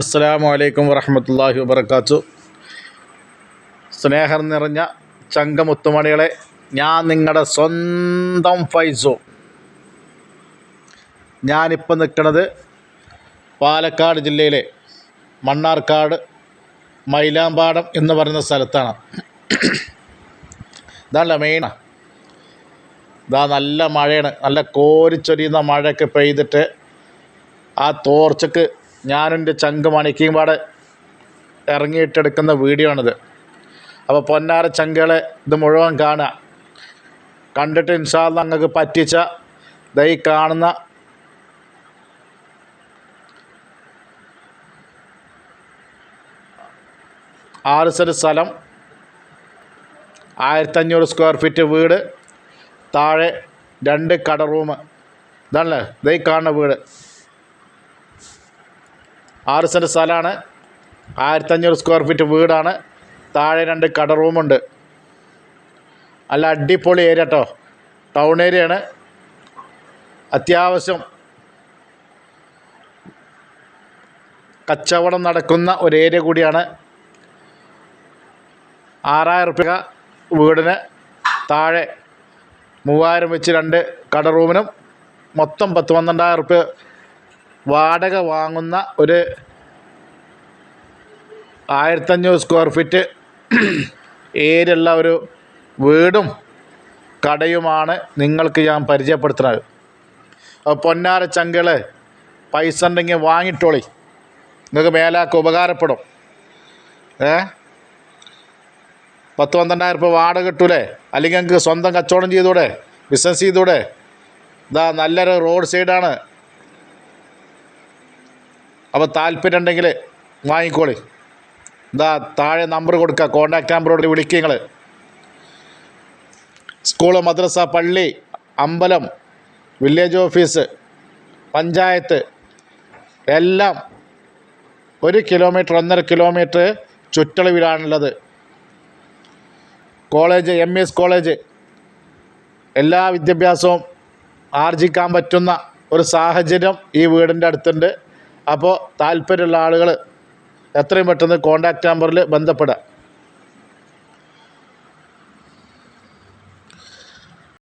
അസ്സാം വലൈക്കും വറഹമത്തല്ലാഹി വബർക്കാത്തു സ്നേഹം നിറഞ്ഞ ചങ്കമുത്തുമണികളെ ഞാൻ നിങ്ങളുടെ സ്വന്തം ഫൈസു. ഞാനിപ്പോൾ നിൽക്കുന്നത് പാലക്കാട് ജില്ലയിലെ മണ്ണാർക്കാട് മൈലാമ്പാടം എന്ന് പറയുന്ന സ്ഥലത്താണ്. ഇതല്ല മെയിനാ ഇതാ നല്ല മഴയാണ്. നല്ല കോരിച്ചൊരിയുന്ന മഴയൊക്കെ പെയ്തിട്ട് ആ തോർച്ചക്ക് ഞാനെന്റെ ചങ്ക് മണിക്കും പാടെ ഇറങ്ങിയിട്ടെടുക്കുന്ന വീഡിയോ ആണിത് അപ്പോൾ പൊന്നാര ചങ്കുകളെ ഇത് മുഴുവൻ കാണുക. കണ്ടിട്ട് ഇൻഷാല്ല നിങ്ങൾക്ക് പറ്റിച്ച ദൈ കാണുന്ന ആറ് സെന്റ് സ്ഥലം ആയിരത്തഞ്ഞൂറ് സ്ക്വയർ ഫീറ്റ് വീട് താഴെ രണ്ട് കട റൂം ഇതാണല്ലേ? ദൈ കാണുന്ന വീട്. ആറ് സെന്റ് സ്ഥലമാണ്. ആയിരത്തഞ്ഞൂറ് സ്ക്വയർ ഫീറ്റ് വീടാണ്. താഴെ രണ്ട് കട റൂമുണ്ട് നല്ല അടിപൊളി ഏരിയ കേട്ടോ ടൗൺ ഏരിയയാണ് അത്യാവശ്യം കച്ചവടം നടക്കുന്ന ഒരു ഏരിയ കൂടിയാണ്. ആറായിരം റുപ്യ വീടിന് താഴെ മൂവായിരം വെച്ച് രണ്ട് കട റൂമിനും മൊത്തം പത്ത് പന്ത്രണ്ടായിരം റുപ്യ വാടക വാങ്ങുന്ന ഒരു ആയിരത്തഞ്ഞൂറ് സ്ക്വയർ ഫീറ്റ് ഏരിയുള്ള ഒരു വീടും കടയുമാണ് നിങ്ങൾക്ക് ഞാൻ പരിചയപ്പെടുത്തുന്നത്. പൊന്നാര ചങ്കൾ പൈസ ഉണ്ടെങ്കിൽ വാങ്ങിട്ടോളി. നിങ്ങൾക്ക് മേലാക്ക് ഉപകാരപ്പെടും. ഏ? പത്ത് പന്ത്രണ്ടായിരം രൂപ വാടക കിട്ടൂലേ? അല്ലെങ്കിൽ നിങ്ങൾക്ക് സ്വന്തം കച്ചവടം ചെയ്തൂടെ? ബിസിനസ് ചെയ്തൂടെ? ഇതാ നല്ലൊരു റോഡ് സൈഡാണ് അപ്പോൾ താല്പര്യം ഉണ്ടെങ്കിൽ വാങ്ങിക്കോളി. ഇതാ താഴെ നമ്പർ കൊടുക്കുക കോൺടാക്റ്റ് നമ്പറോട് വിളിക്കുക നിങ്ങൾ സ്കൂൾ മദ്രസ പള്ളി അമ്പലം വില്ലേജ് ഓഫീസ് പഞ്ചായത്ത് എല്ലാം ഒരു കിലോമീറ്റർ ഒന്നര കിലോമീറ്റർ ചുറ്റളവിലാണുള്ളത്. കോളേജ് എം എസ് കോളേജ് എല്ലാ വിദ്യാഭ്യാസവും ആർജിക്കാൻ പറ്റുന്ന ഒരു സാഹചര്യം ഈ വീടിന്റെ അടുത്തുണ്ട്. അപ്പോൾ താല്പര്യമുള്ള ആളുകൾ എത്രയും പെട്ടെന്ന് കോൺടാക്റ്റ് നമ്പറിൽ ബന്ധപ്പെടുക